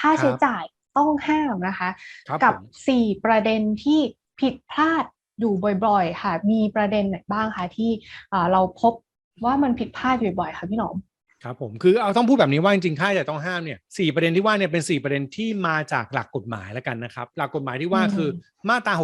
ค่าใช้ครับจ่ายต้องห้ามนะคะครับกับผมสี่ประเด็นที่ผิดพลาดอยู่บ่อยๆ ค่ะ มีประเด็นไหนบ้างคะที่อ่าเราพบว่ามันผิดพลาดอยู่บ่อยๆค่ะพี่หนอมครับผมคือเอาต้องพูดแบบนี้ว่าจริงๆค่าใช้จ่ายต้องห้ามเนี่ยสี่ประเด็นที่ว่าเนี่ยเป็นสี่ประเด็นที่มาจากหลักกฎหมายแล้วกันนะครับ หลักกฎหมายที่ว่าอืมคือมาตรา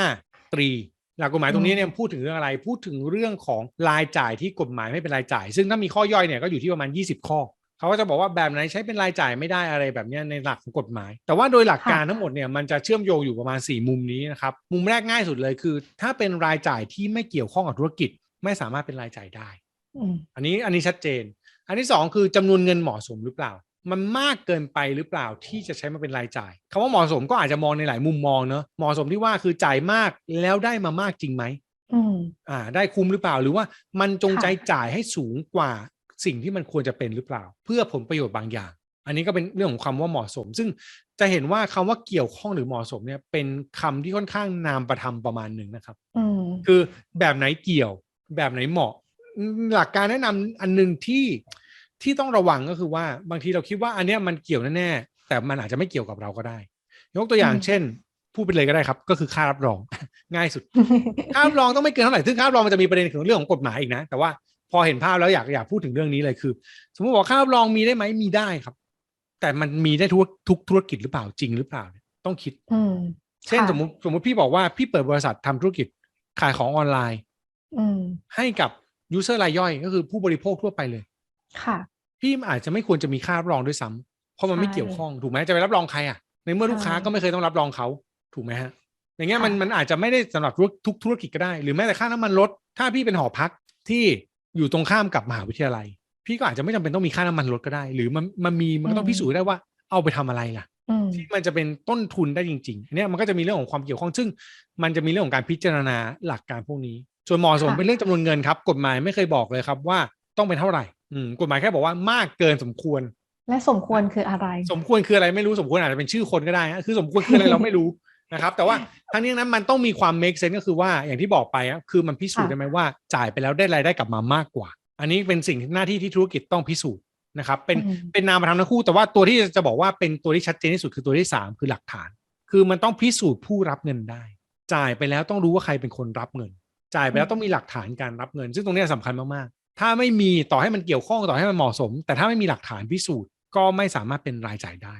65 ตรีหลักกฎหมายตรงนี้เนี่ยพูดถึงเรื่องอะไรพูดถึงเรื่องของรายจ่ายที่กฎหมายไม่เป็นรายจ่าย ซึ่งถ้ามีข้อย่อยเนี่ยก็อยู่ที่ประมาณ 20 ข้อ เขาก็จะบอกว่าแบบไหนใช้เป็นรายจ่ายไม่ได้อะไรแบบเนี้ยในหลักของกฎหมาย แต่ว่าโดยหลักการค่ะทั้งหมดเนี่ยมันจะเชื่อมโยงอยู่ประมาณ 4 มุมนี้นะครับมุมแรกง่ายสุดเลยคือ ถ้าเป็นรายจ่ายที่ไม่เกี่ยวข้องกับธุรกิจ ไม่สามารถเป็นรายจ่ายได้อืมอันนี้อันนี้ชัดเจน อันที่สองคือจำนวนเงินเหมาะสมหรือเปล่า มันมากเกินไปหรือเปล่าที่จะใช้มาเป็นรายจ่ายคำว่าเหมาะสมก็อาจจะมองในหลายมุมมองเนอะเหมาะสมที่ว่าคือจ่ายมากแล้วได้มามากจริงไหมอืมอ่า ได้คุ้มหรือเปล่าหรือว่ามันจงค่ะใจจ่ายให้สูงกว่า สิ่งที่มันควรจะเป็นหรือเปล่า เพื่อผลประโยชน์บางอย่าง อันนี้ก็เป็นเรื่องของคำว่าเหมาะสม ซึ่งจะเห็นว่าคำว่าเกี่ยวข้องหรือเหมาะสมเนี่ยเป็นคำที่ค่อนข้างนามประธรรมประมาณหนึ่งนะครับอืมคือแบบไหนเกี่ยว แบบไหนเหมาะอืมหลักการแนะนำอันหนึ่งที่ที่ต้องระวังก็คือว่าบางทีเราคิดว่าอันเนี้ยมันเกี่ยวแน่ๆแต่มันอาจจะไม่เกี่ยวกับเราก็ได้ ยกตัวอย่างอืมเช่นพูดไปเลยก็ได้ครับ ก็คือค่ารับรองง่ายสุด ค่ารับรองต้องไม่เกินเท่าไหร่ซึ่งค่ารับรองมันจะมีประเด็นของเรื่องของกฎหมายอีกนะ แต่ว่า พอเห็นภาพแล้วอยากอยากพูดถึงเรื่องนี้เลยคือ สมมติบอกค่ารับรองมีได้ไหมมีได้ครับ แต่มันมีได้ทุกทุกธุรกิจหรือเปล่าจริงหรือเปล่าเนี่ยต้องคิดอืมเช่นค่ะสมมติสมมติพี่บอกว่าพี่เปิดบริษัททำธุรกิจขายของออนไลน์อืมให้กับยูเซอร์รายย่อย ก็คือผู้บริโภคทั่วไปเลย ค่ะ พี่อาจจะไม่ควรจะมีค่ารับรองด้วยซ้ำเพราะมันไม่ใช่เกี่ยวข้องถูกไหมจะไปรับรองใครอะ ในเมื่อลูกค้าใช่ก็ไม่เคยต้องรับรองเขาถูกไหมฮะ อย่างเงี้ยค่ะมันมันอาจจะไม่ได้สำหรับทุกธุรกิจก็ได้ หรือแม้แต่ค่าน้ำมันรถถ้าพี่เป็นหอพักที่ อยู่ตรงข้ามกับมหาวิทยาลัย พี่ก็อาจจะไม่จำเป็นต้องมีค่าน้ำมันรถก็ได้ หรือมันมันมีมันก็ต้องพิสูจน์ได้ว่าเอาไปทำอะไรล่ะอืมที่มันจะเป็นต้นทุนได้จริงๆอันเนี่ยมันก็จะมีเรื่องของความเกี่ยวข้องซึ่ง มันจะมีเรื่องของการพิจารณาหลักการพวกนี้ส่วนเหมาะสมค่ะเป็นเรื่องจำนวนเงินครับ กฎหมายไม่เคยบอกเลยครับว่าต้องเป็นเท่าไหร่อืมกฎหมายแค่บอกว่ามากเกินสมควร และสมควรคืออะไร สมควรคืออะไรไม่รู้สมควรอาจจะเป็นชื่อคนก็ได้ฮะคือสมควรคืออะไรเราไม่รู้ นะครับแต่ว่าทั้งนี้นั้นมันต้องมีความ make sense ก็คือว่าอย่างที่บอกไปอะคือมันพิสูจน์ค่ะได้ไหมว่าจ่ายไปแล้วได้รายได้กลับมามากกว่า อันนี้เป็นสิ่งที่หน้าที่ที่ธุรกิจต้องพิสูจน์นะครับเป็นอืมเป็นนามธรรมทั้งคู่ แต่ว่าตัวที่จะบอกว่าเป็นตัวที่ชัดเจนที่สุดคือตัวที่ 3 คือหลักฐาน คือมันต้องพิสูจน์ผู้รับเงินได้ จ่ายไปแล้วต้องรู้ว่าใครเป็นคนรับเงิน จ่ายไปแล้วต้องมีหลักฐานการรับเงิน ซึ่งตรงเนี้ยสำคัญมากๆถ้าไม่มีต่อให้มันเกี่ยวข้องต่อให้มันเหมาะสม แต่ถ้าไม่มีหลักฐานพิสูจน์ก็ไม่สามารถเป็นรายจ่ายได้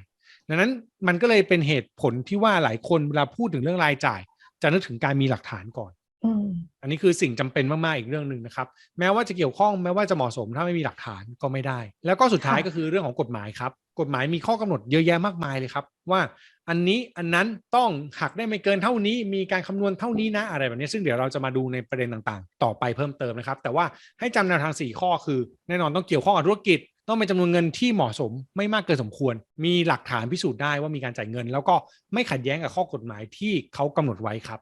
ดังนั้นมันก็เลยเป็นเหตุผลที่ว่าหลายคนเวลาพูดถึงเรื่องรายจ่าย จะนึกถึงการมีหลักฐานก่อนอืมอันนี้คือสิ่งจำเป็นมากๆอีกเรื่องหนึ่งนะครับ แม้ว่าจะเกี่ยวข้องแม้ว่าจะเหมาะสมถ้าไม่มีหลักฐานก็ไม่ได้ แล้วก็สุดท้ายค่ะก็คือเรื่องของกฎหมายครับ กฎหมายมีข้อกำหนดเยอะแยะมากมายเลยครับ ว่าอันนี้อันนั้นต้องหักได้ไม่เกินเท่านี้ มีการคำนวณเท่านี้นะอะไรแบบนี้ ซึ่งเดี๋ยวเราจะมาดูในประเด็นต่างๆ ต่อไปเพิ่มเติมนะครับ แต่ว่าให้จำแนวทาง 4 ข้อคือ แน่นอนต้องเกี่ยวข้องกับธุรกิจ ต้องเป็นจำนวนเงินที่เหมาะสมไม่มากเกินสมควร มีหลักฐานพิสูจน์ได้ว่ามีการจ่ายเงิน แล้วก็ไม่ขัดแย้งกับข้อกฎหมายที่เขากำหนดไว้ครับ